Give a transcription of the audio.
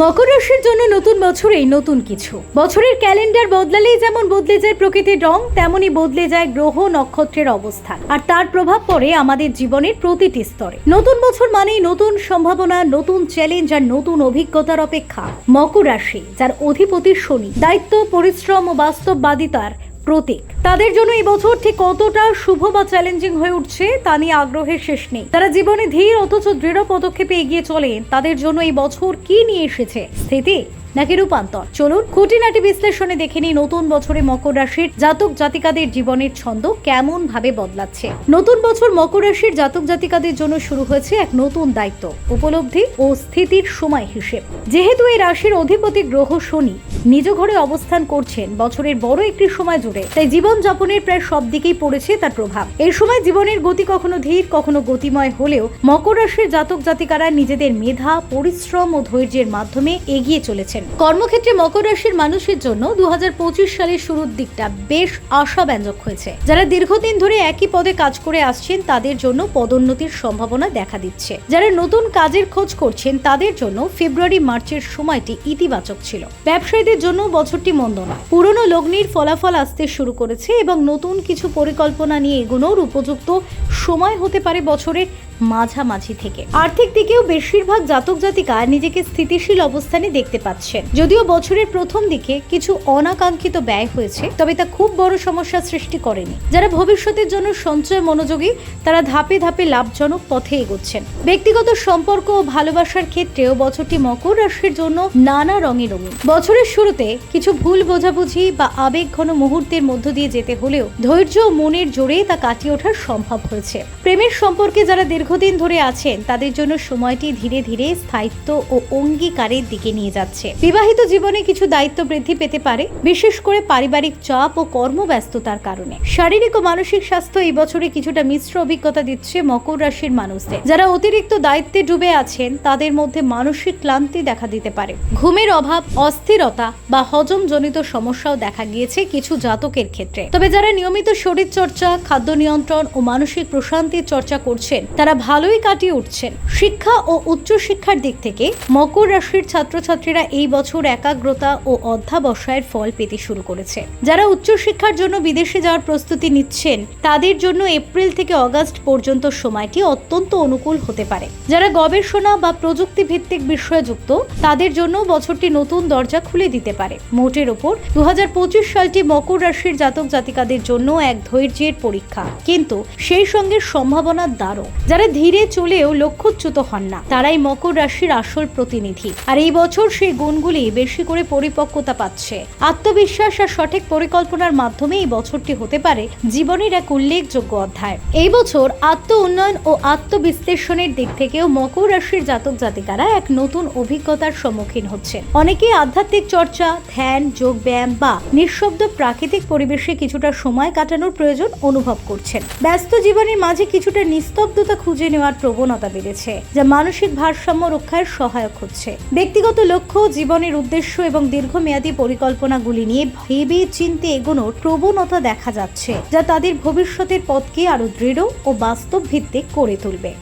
মকর রাশির জন্য নতুন বছরেই নতুন কিছু। বছরের ক্যালেন্ডার বদলালেই যেমন বদলে যায় প্রকৃতির রং তেমনি বদলে যায় গ্রহ, নক্ষত্রের অবস্থান। আর তার প্রভাব পড়ে আমাদের জীবনের প্রতিটি স্তরে। নতুন বছর মানেই নতুন সম্ভাবনা, নতুন চ্যালেঞ্জ আর নতুন অভিজ্ঞতার অপেক্ষা। মকর রাশি, যার অধিপতি শনি। দায়িত্ব, পরিশ্রম ও বাস্তববাদিতার প্রতীক। তাদের জন্য এই বছর ঠিক কতটা শুভ বা চ্যালেঞ্জিং হয়ে উঠছে তা নিয়ে আগ্রহের শেষ নেই। তারা জীবনে ধীর অথচ দৃঢ় পদক্ষেপে এগিয়ে চলেন। তাদের জন্য এই বছর কি নিয়ে এসেছে? স্থিতি? নাকি রূপান্তর? চলুন খুঁটিনাটি বিশ্লেষণে দেখে নিই নতুন বছরে মকর রাশির জাতক জাতিকাদের জীবনের ছন্দ কেমন ভাবে বদলাচ্ছে। নতুন বছর মকর রাশির জাতক জাতিকাদের জন্য শুরু হয়েছে এক নতুন দায়িত্ব, উপলব্ধি ও স্থিতির সময় হিসেব। যেহেতু এই রাশির অধিপতি গ্রহ শনি নিজ ঘরে অবস্থান করছেন, বছরের বড় একটি সময় জুড়ে, তাই জীবন যাপনের প্রায় সব দিকেই পড়েছে তার প্রভাব। এই সময় জীবনের গতি কখনো ধীর, কখনো গতিময় হলেও মকর রাশির জাতক জাতিকারা নিজেদের মেধা, পরিশ্রম ও ধৈর্যের মাধ্যমে এগিয়ে চলেছেন কর্মক্ষেত্রে মকর রাশির মানুষের জন্য দু সালের শুরুর দিকটা বেশ আশাব্যঞ্জক হয়েছে। যারা দীর্ঘদিন ধরে একই পদে কাজ করে আসছেন, তাদের জন্য পদোন্নতির সম্ভাবনা দেখা দিচ্ছে। যারা নতুন কাজের খোঁজ করছেন, তাদের জন্য ফেব্রুয়ারি, মার্চের সময়টি ইতিবাচক ছিল। ব্যবসায়ীদের জন্য বছরটি মন্দ নয় পুরনো লগ্নির ফলাফল আসতে শুরু করেছে এবং নতুন কিছু পরিকল্পনা নিয়ে এগোনোর উপযুক্ত সময় হতে পারে বছরের মাঝামাঝি থেকে। আর্থিক দিকেও বেশিরভাগ জাতক জাতিকা নিজেকে স্থিতিশীল অবস্থানে দেখতে পাচ্ছেন। যদিও বছরের প্রথম দিকে কিছু অনাকাঙ্ক্ষিত ব্যয় হয়েছে, তবে তা খুব বড় সমস্যা সৃষ্টি করেনি। যারা ভবিষ্যতের জন্য সঞ্চয় মনোযোগী, তারা ধাপে ধাপে লাভজনক পথে এগোচ্ছেন। ব্যক্তিগত সম্পর্ক ও ভালোবাসার ক্ষেত্রেও বছরটি মকর রাশির জন্য নানা রঙে রঙিন। বছরের শুরুতে কিছু ভুল বোঝাবুঝি বা আবেগ ঘন মুহূর্তের মধ্য দিয়ে যেতে হলেও ধৈর্য ও মনের জোরে তা কাটিয়ে ওঠা সম্ভব হয়েছে। প্রেমের সম্পর্কে যারা দীর্ঘদিন ধরে আছেন, তাদের জন্য সময়টি ধীরে ধীরে স্থায়িত্ব ও অঙ্গীকারের দিকে নিয়ে যাচ্ছে। বিবাহিত জীবনে কিছু দায়িত্ব বৃদ্ধি পেতে পারে, বিশেষ করে পারিবারিক চাপ ও কর্মব্যস্ততার কারণে। শারীরিক ও মানসিক স্বাস্থ্য এই বছরে কিছুটা মিশ্র অভিজ্ঞতা দিচ্ছে মকর রাশির মানুষদের। যারা অতিরিক্ত দায়িত্বে ডুবে আছেন, তাদের মধ্যে মানসিক ক্লান্তি দেখা দিতে পারে। ঘুমের অভাব, অস্থিরতা বা হজমজনিত সমস্যাও দেখা গিয়েছে কিছু জাতকের ক্ষেত্রে। তবে যারা নিয়মিত শরীর চর্চা খাদ্য নিয়ন্ত্রণ ও মানসিক প্রশান্তির চর্চা করছেন, তারা ভালোই কাটিয়ে উঠছেন। শিক্ষা ও উচ্চশিক্ষার দিক থেকে মকর রাশির ছাত্রছাত্রীরা এই বছর একাগ্রতা ও অধ্যাবসায়ের ফল পেতে শুরু করেছে। যারা উচ্চশিক্ষার জন্য বিদেশে যাওয়ার প্রস্তুতি নিচ্ছেন, তাদের জন্য এপ্রিল থেকে অগাস্ট পর্যন্ত সময়টি অত্যন্ত অনুকূল হতে পারে। যারা গবেষণা বা প্রযুক্তি ভিত্তিক বিষয়ে যুক্ত, তাদের জন্য বছরটি নতুন দরজা খুলে দিতে পারে। মোটের ওপর দু হাজার পঁচিশ সালটি মকর রাশির জাতক জাতিকাদের জন্য এক ধৈর্যের পরীক্ষা। কিন্তু সেই সঙ্গে সম্ভাবনার দ্বারও। যারা ধীরে চলেও লক্ষ্যচ্যুত হন না। তারাই মকর রাশির আসল প্রতিনিধি। আর এই বছর সেই গুণগুলি বেশি করে পরিপক্কতা পাচ্ছে। আত্মবিশ্বাস আর সঠিক পরিকল্পনার মাধ্যমে এই বছরটি হতে পারে জীবনের এক উল্লেখযোগ্য অধ্যায়। এই বছর আত্ম উন্নয়ন ও আত্মবিশ্লেষণের দিক থেকেও মকর রাশির জাতক জাতিকারা এক নতুন অভিজ্ঞতার সম্মুখীন হচ্ছেন। অনেকেই আধ্যাত্মিক চর্চা, ধ্যান, যোগ ব্যায়াম বা নিঃশব্দ প্রাকৃতিক পরিবেশে কিছুটা সময় কাটানোর প্রয়োজন অনুভব করছেন। ব্যস্ত জীবনের মাঝে কিছুটা নিস্তব্ধতা খুঁজে নেওয়ার প্রবণতা বেড়েছে, যা মানসিক ভারসাম্য রক্ষায় সহায়ক হচ্ছে। ব্যক্তিগত লক্ষ্য, জীবনের উদ্দেশ্য এবং দীর্ঘমেয়াদী পরিকল্পনাগুলি নিয়ে ভেবে চিন্তে এগোনোর প্রবণতা দেখা যাচ্ছে, যা তাদের ভবিষ্যতের পথকে আরও দৃঢ় ও বাস্তব ভিত্তিক করে তুলবে।